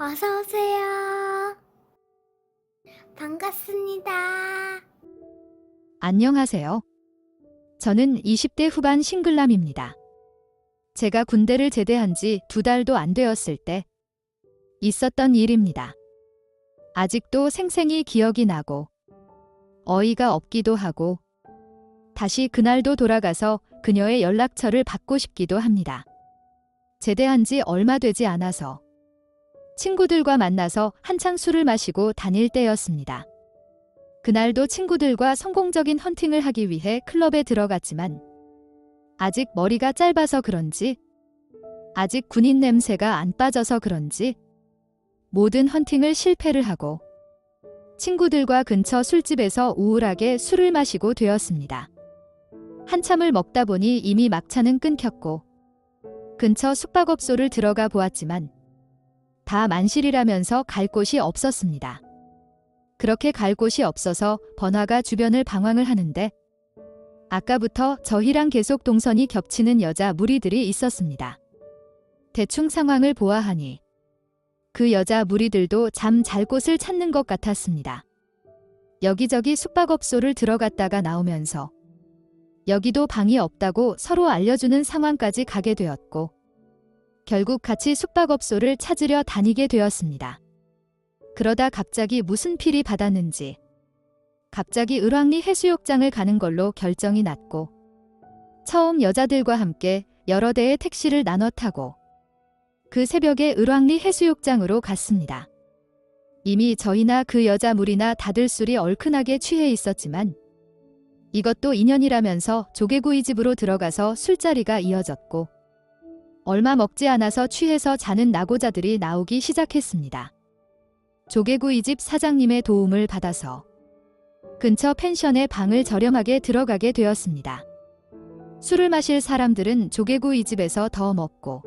어서 오세요. 반갑습니다. 안녕하세요. 저는 20대 후반 싱글남입니다. 제가 군대를 제대한 지 두 달도 안 되었을 때 있었던 일입니다. 아직도 생생히 기억이 나고 어이가 없기도 하고 다시 그날도 돌아가서 그녀의 연락처를 받고 싶기도 합니다. 제대한 지 얼마 되지 않아서 친구들과 만나서 한창 술을 마시고 다닐 때였습니다. 그날도 친구들과 성공적인 헌팅을 하기 위해 클럽에 들어갔지만 아직 머리가 짧아서 그런지 아직 군인 냄새가 안 빠져서 그런지 모든 헌팅을 실패를 하고 친구들과 근처 술집에서 우울하게 술을 마시고 되었습니다. 한참을 먹다 보니 이미 막차는 끊겼고 근처 숙박업소를 들어가 보았지만 다 만실이라면서 갈 곳이 없었습니다. 그렇게 갈 곳이 없어서 번화가 주변을 방황을 하는데 아까부터 저희랑 계속 동선이 겹치는 여자 무리들이 있었습니다. 대충 상황을 보아하니 그 여자 무리들도 잠 잘 곳을 찾는 것 같았습니다. 여기저기 숙박업소를 들어갔다가 나오면서 여기도 방이 없다고 서로 알려주는 상황까지 가게 되었고 결국 같이 숙박업소를 찾으려 다니게 되었습니다. 그러다 갑자기 무슨 필이 받았는지 갑자기 을왕리 해수욕장을 가는 걸로 결정이 났고 처음 여자들과 함께 여러 대의 택시를 나눠 타고 그 새벽에 을왕리 해수욕장으로 갔습니다. 이미 저희나 그 여자 무리나 다들 술이 얼큰하게 취해 있었지만 이것도 인연이라면서 조개구이 집으로 들어가서 술자리가 이어졌고 얼마 먹지 않아서 취해서 자는 낙오자들이 나오기 시작했습니다. 조개구이 집 사장님의 도움을 받아서 근처 펜션에 방을 저렴하게 들어가게 되었습니다. 술을 마실 사람들은 조개구이 집에서 더 먹고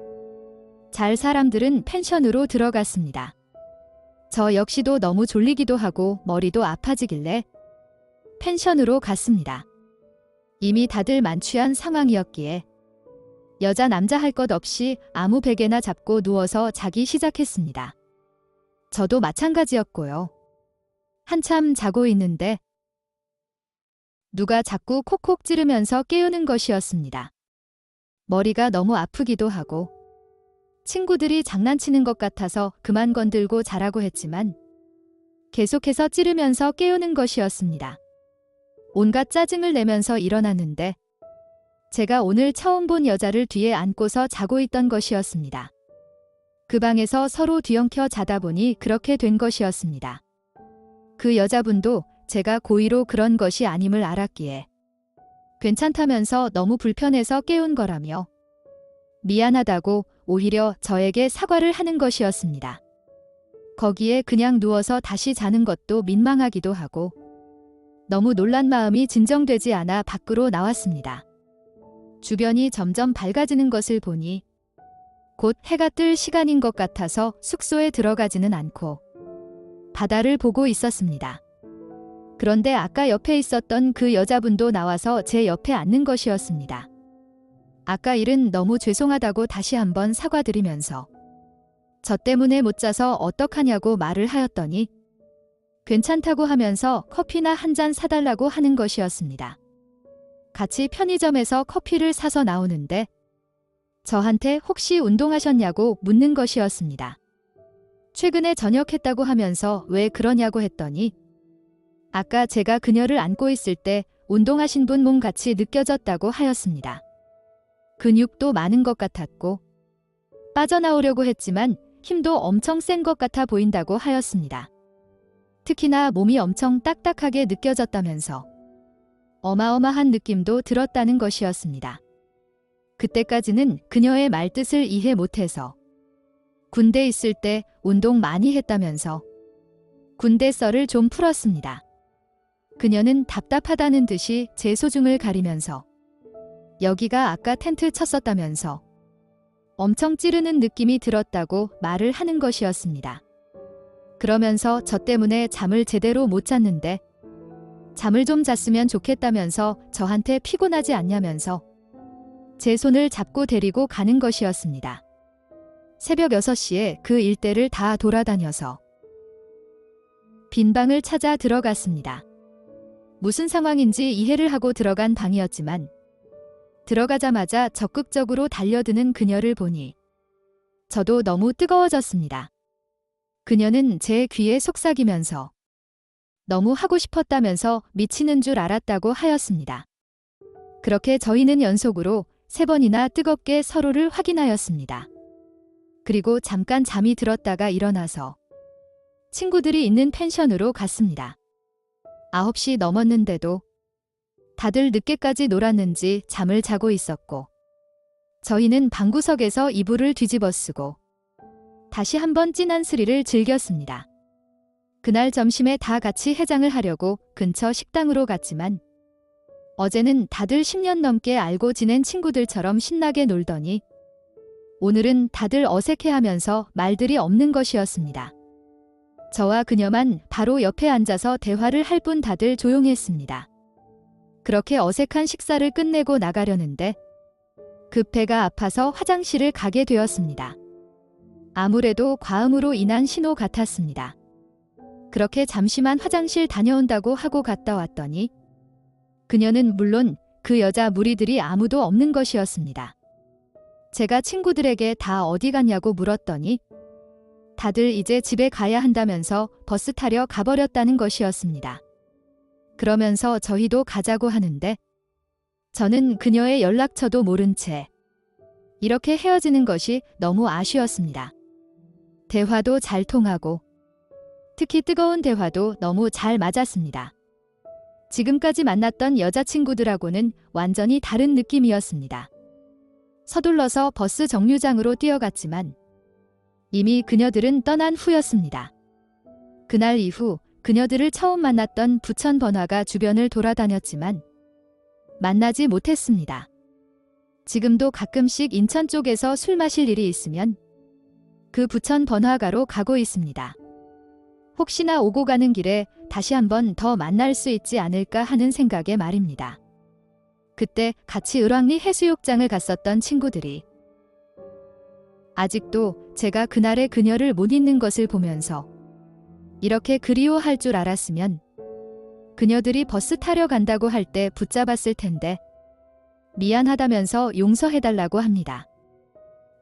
잘 사람들은 펜션으로 들어갔습니다. 저 역시도 너무 졸리기도 하고 머리도 아파지길래 펜션으로 갔습니다. 이미 다들 만취한 상황이었기에 여자 남자 할 것 없이 아무 베개나 잡고 누워서 자기 시작했습니다. 저도 마찬가지였고요. 한참 자고 있는데 누가 자꾸 콕콕 찌르면서 깨우는 것이었습니다. 머리가 너무 아프기도 하고 친구들이 장난치는 것 같아서 그만 건들고 자라고 했지만 계속해서 찌르면서 깨우는 것이었습니다. 온갖 짜증을 내면서 일어났는데 제가 오늘 처음 본 여자를 뒤에 안고서 자고 있던 것이었습니다. 그 방에서 서로 뒤엉켜 자다 보니 그렇게 된 것이었습니다. 그 여자분도 제가 고의로 그런 것이 아님을 알았기에 괜찮다면서 너무 불편해서 깨운 거라며 미안하다고 오히려 저에게 사과를 하는 것이었습니다. 거기에 그냥 누워서 다시 자는 것도 민망하기도 하고 너무 놀란 마음이 진정되지 않아 밖으로 나왔습니다. 주변이 점점 밝아지는 것을 보니 곧 해가 뜰 시간인 것 같아서 숙소에 들어가지는 않고 바다를 보고 있었습니다. 그런데 아까 옆에 있었던 그 여자분도 나와서 제 옆에 앉는 것이었습니다. 아까 일은 너무 죄송하다고 다시 한번 사과드리면서 저 때문에 못 자서 어떡하냐고 말을 하였더니 괜찮다고 하면서 커피나 한 잔 사달라고 하는 것이었습니다. 같이 편의점에서 커피를 사서 나오는데 저한테 혹시 운동하셨냐고 묻는 것이었습니다. 최근에 전역했다고 하면서 왜 그러냐고 했더니 아까 제가 그녀를 안고 있을 때 운동하신 분 몸 같이 느껴졌다고 하였습니다. 근육도 많은 것 같았고 빠져나오려고 했지만 힘도 엄청 센 것 같아 보인다고 하였습니다. 특히나 몸이 엄청 딱딱하게 느껴졌다면서 어마어마한 느낌도 들었다는 것이었습니다. 그때까지는 그녀의 말뜻을 이해 못해서 군대 있을 때 운동 많이 했다면서 군대 썰을 좀 풀었습니다. 그녀는 답답하다는 듯이 제 소중을 가리면서 여기가 아까 텐트 쳤었다면서 엄청 찌르는 느낌이 들었다고 말을 하는 것이었습니다. 그러면서 저 때문에 잠을 제대로 못 잤는데 잠을 좀 잤으면 좋겠다면서 저한테 피곤하지 않냐면서 제 손을 잡고 데리고 가는 것이었습니다. 새벽 6시에 그 일대를 다 돌아다녀서 빈 방을 찾아 들어갔습니다. 무슨 상황인지 이해를 하고 들어간 방이었지만 들어가자마자 적극적으로 달려드는 그녀를 보니 저도 너무 뜨거워졌습니다. 그녀는 제 귀에 속삭이면서 너무 하고 싶었다면서 미치는 줄 알았다고 하였습니다. 그렇게 저희는 연속으로 세 번이나 뜨겁게 서로를 확인하였습니다. 그리고 잠깐 잠이 들었다가 일어나서 친구들이 있는 펜션으로 갔습니다. 9시 넘었는데도 다들 늦게까지 놀았는지 잠을 자고 있었고 저희는 방구석에서 이불을 뒤집어 쓰고 다시 한번 진한 스릴을 즐겼습니다. 그날 점심에 다 같이 해장을 하려고 근처 식당으로 갔지만 어제는 다들 10년 넘게 알고 지낸 친구들처럼 신나게 놀더니 오늘은 다들 어색해하면서 말들이 없는 것이었습니다. 저와 그녀만 바로 옆에 앉아서 대화를 할 뿐 다들 조용했습니다. 그렇게 어색한 식사를 끝내고 나가려는데 급 배가 아파서 화장실을 가게 되었습니다. 아무래도 과음으로 인한 신호 같았습니다. 그렇게 잠시만 화장실 다녀온다고 하고 갔다 왔더니 그녀는 물론 그 여자 무리들이 아무도 없는 것이었습니다. 제가 친구들에게 다 어디 갔냐고 물었더니 다들 이제 집에 가야 한다면서 버스 타려 가버렸다는 것이었습니다. 그러면서 저희도 가자고 하는데 저는 그녀의 연락처도 모른 채 이렇게 헤어지는 것이 너무 아쉬웠습니다. 대화도 잘 통하고 특히 뜨거운 대화도 너무 잘 맞았습니다. 지금까지 만났던 여자친구들하고는 완전히 다른 느낌이었습니다. 서둘러서 버스 정류장으로 뛰어갔지만 이미 그녀들은 떠난 후였습니다. 그날 이후 그녀들을 처음 만났던 부천 번화가 주변을 돌아다녔지만 만나지 못했습니다. 지금도 가끔씩 인천 쪽에서 술 마실 일이 있으면 그 부천 번화가로 가고 있습니다. 혹시나 오고 가는 길에 다시 한번 더 만날 수 있지 않을까 하는 생각에 말입니다. 그때 같이 을왕리 해수욕장을 갔었던 친구들이 아직도 제가 그날의 그녀를 못 잊는 것을 보면서 이렇게 그리워할 줄 알았으면 그녀들이 버스 타려 간다고 할 때 붙잡았을 텐데 미안하다면서 용서해달라고 합니다.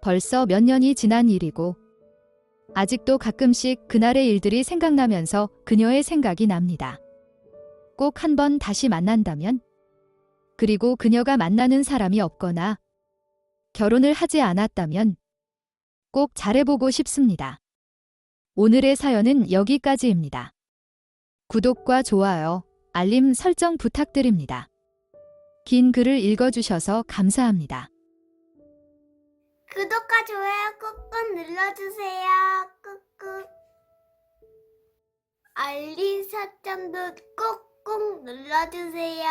벌써 몇 년이 지난 일이고 아직도 가끔씩 그날의 일들이 생각나면서 그녀의 생각이 납니다. 꼭 한 번 다시 만난다면 그리고 그녀가 만나는 사람이 없거나 결혼을 하지 않았다면 꼭 잘해보고 싶습니다. 오늘의 사연은 여기까지입니다. 구독과 좋아요, 알림 설정 부탁드립니다. 긴 글을 읽어주셔서 감사합니다. 구독과 좋아요 꾹꾹 눌러주세요. 꾹꾹. 알림 설정도 꾹꾹 눌러주세요.